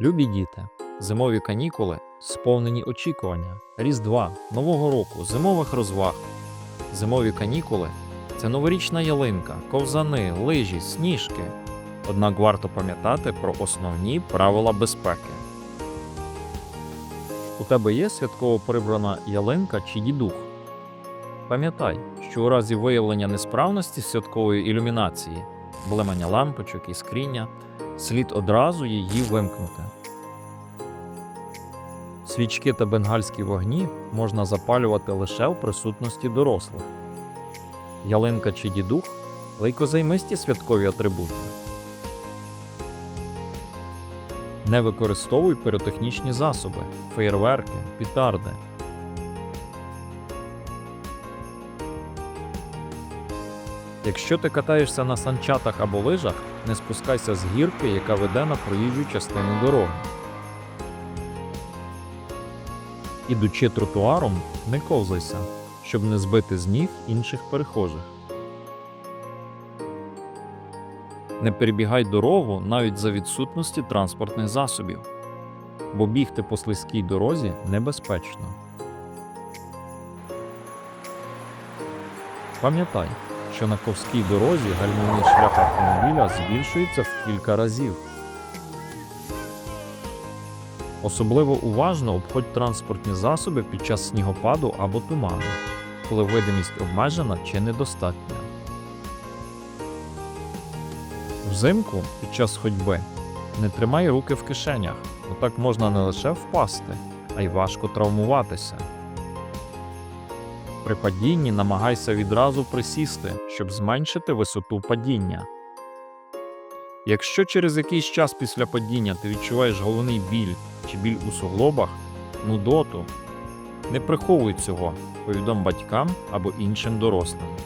Любі діти, зимові канікули сповнені очікування, Різдва, Нового року, зимових розваг. Зимові канікули це новорічна ялинка, ковзани, лижі, сніжки. Однак варто пам'ятати про основні правила безпеки. У тебе є святково прибрана ялинка чи дідух? Пам'ятай, що у разі виявлення несправності святкової ілюмінації, блимання лампочок і скріння, слід одразу її вимкнути. Свічки та бенгальські вогні можна запалювати лише в присутності дорослих. Ялинка чи дідух лейкозаймисті святкові атрибути. Не використовуй піротехнічні засоби, феєрверки, пітарди. Якщо ти катаєшся на санчатах або лижах, не спускайся з гірки, яка веде на проїжджу частину дороги. Ідучи тротуаром, не ковзайся, щоб не збити з ніг інших перехожих. Не перебігай дорогу навіть за відсутності транспортних засобів, бо бігти по слизькій дорозі небезпечно. Пам'ятай, що на ковській дорозі гальмівний шлях автомобіля збільшується в кілька разів. Особливо уважно обходь транспортні засоби під час снігопаду або туману, коли видимість обмежена чи недостатня. Взимку під час ходьби не тримай руки в кишенях, бо так можна не лише впасти, а й важко травмуватися. При падінні намагайся відразу присісти, щоб зменшити висоту падіння. Якщо через якийсь час після падіння ти відчуваєш головний біль чи біль у суглобах, нудоту, не приховуй цього, повідом батькам або іншим дорослим.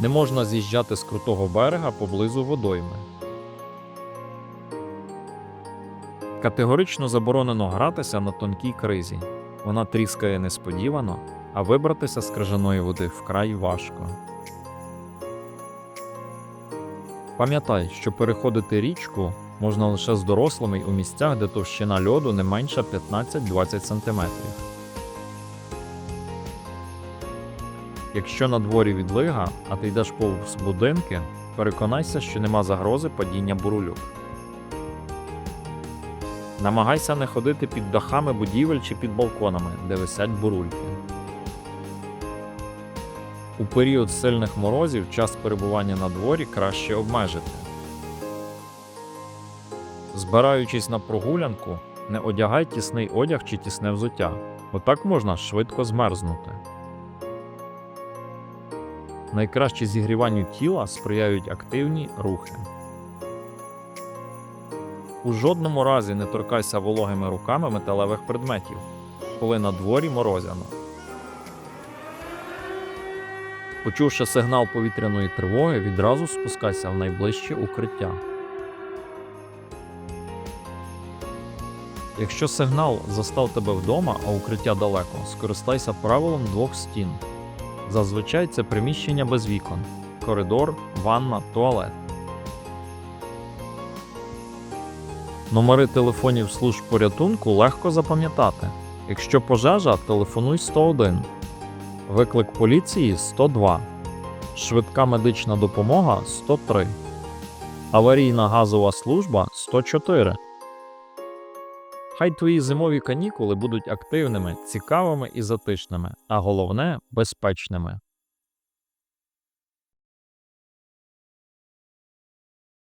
Не можна з'їжджати з крутого берега поблизу водойми. Категорично заборонено гратися на тонкій кризі. Вона тріскає несподівано, а вибратися з крижаної води вкрай важко. Пам'ятай, що переходити річку можна лише з дорослими у місцях, де товщина льоду не менша 15-20 см. Якщо на дворі відлига, а ти йдеш повз будинки, переконайся, що нема загрози падіння бурульок. Намагайся не ходити під дахами будівель чи під балконами, де висять бурульки. У період сильних морозів час перебування на дворі краще обмежити. Збираючись на прогулянку, не одягай тісний одяг чи тісне взуття, бо так можна швидко змерзнути. Найкраще зігріванню тіла сприяють активні рухи. У жодному разі не торкайся вологими руками металевих предметів, коли на дворі морозяно. Почувши сигнал повітряної тривоги, відразу спускайся в найближче укриття. Якщо сигнал застав тебе вдома, а укриття далеко, скористайся правилом двох стін. Зазвичай це приміщення без вікон, коридор, ванна, туалет. Номери телефонів служб порятунку легко запам'ятати. Якщо пожежа, телефонуй 101, виклик поліції 102, швидка медична допомога 103, аварійна газова служба 104. Хай твої зимові канікули будуть активними, цікавими і затишними, а головне безпечними.